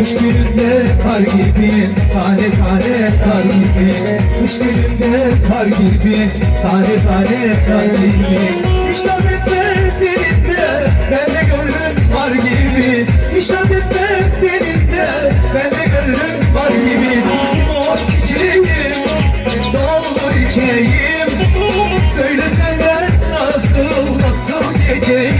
Kış gününde kar gibi, tane tane kar gibi. Kış gününde kar gibi, tane tane kar gibi. İştah etmez seninle, bende gönlüm var gibi. İştah etmez seninle, bende gönlüm var gibi. Mor çiçeğim, doldur içeyim. Söyle senden nasıl, nasıl geceyim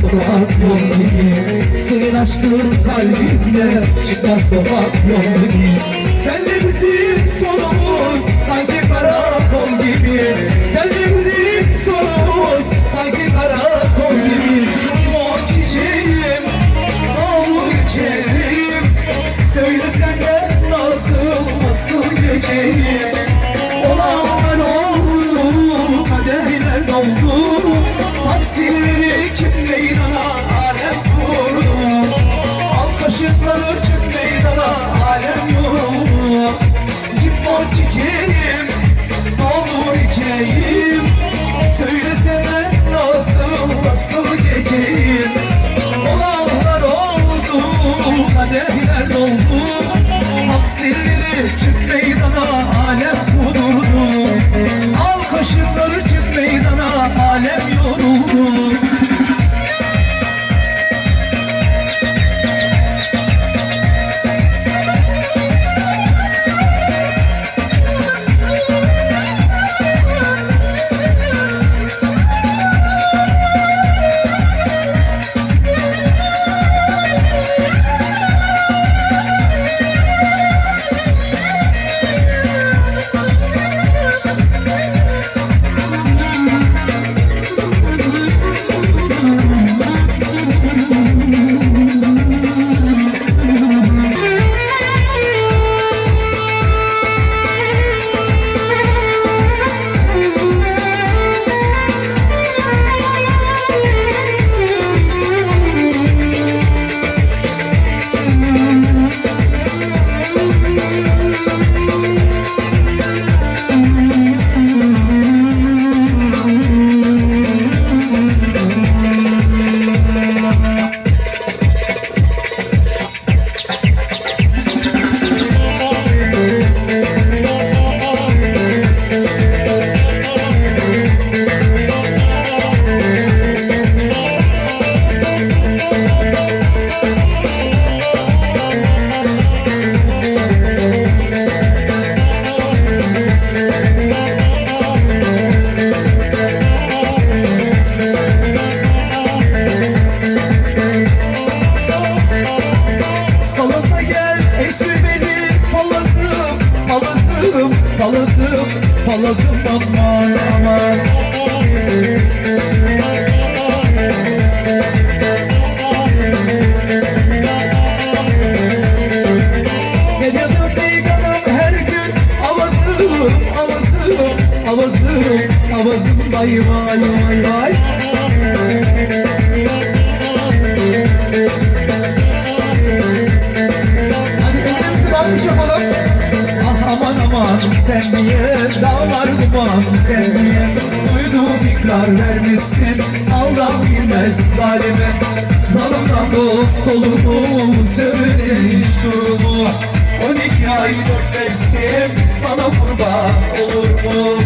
sokak yol gibi Sığın aşkın kalbimle Çıkmaz sokak yol gibi ದೇಹಿ vay vay vay vay Hadi ellerimizi kalkış yapalım Ah aman aman sen niye dağlar duman sen niye Duyduğum ikrar vermişsin. Aldan bilmez zalime Salımdan dost olur mu sözünün hiç durumu 12 ay 4-5 sana kurban olur mu?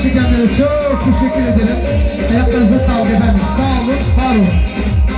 eşlik edenlere çok teşekkür ederim. Ayaklarınıza sağlık efendim. Sağ olun, var olun.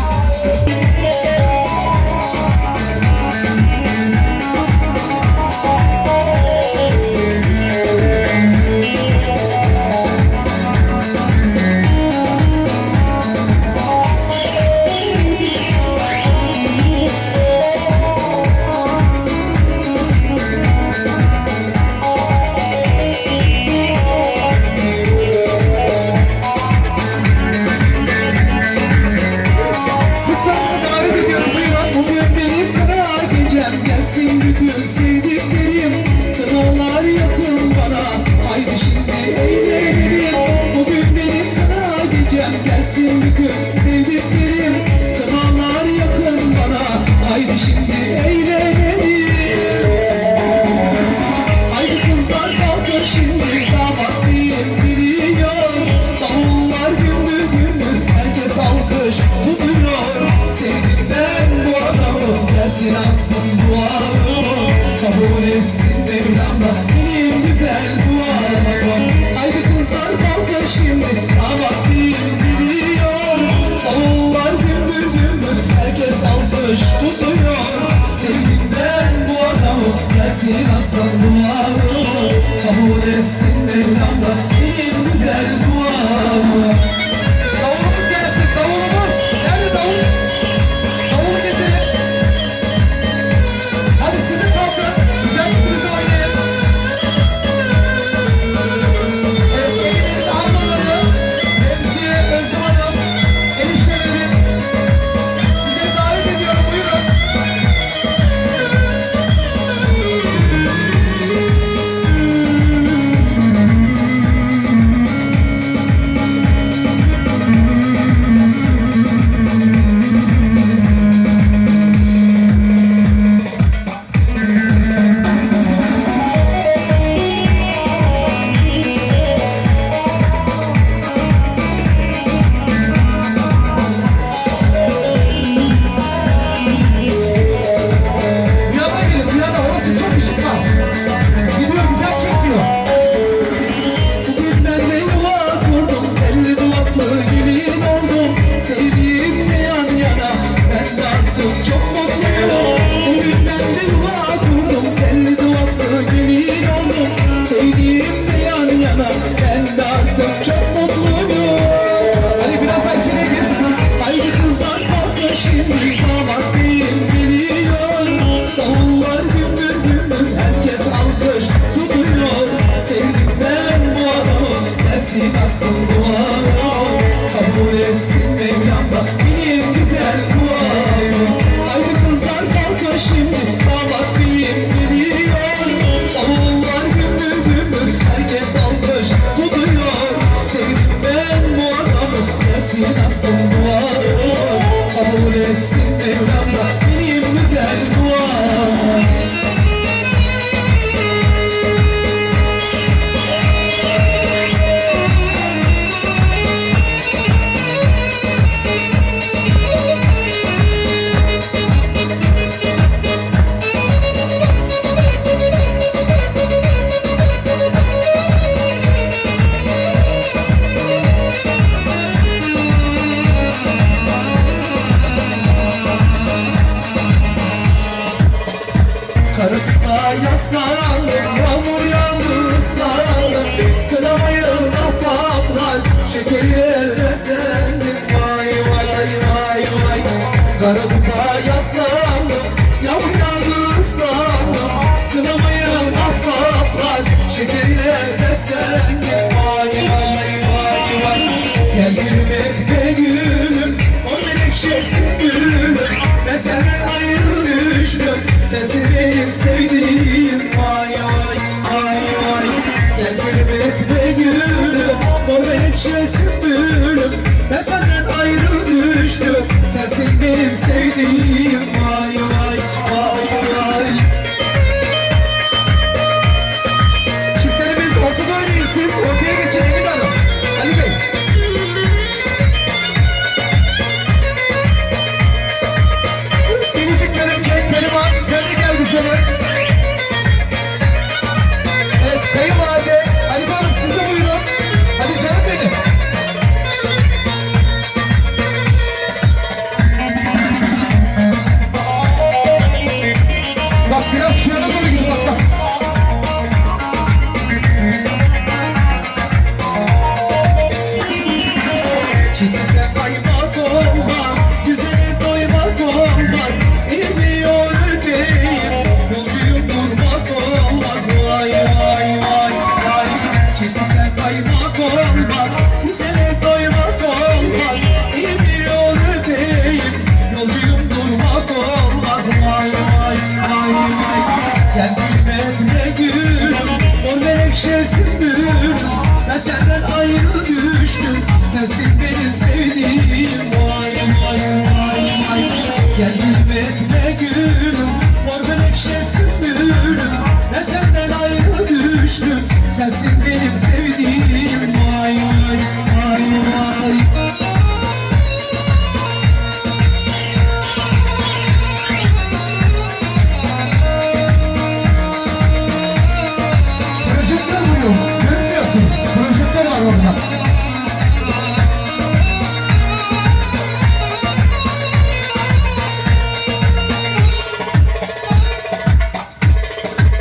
Yağmur yağdı ıslanır Kınamayın ahbaplar. Şekerler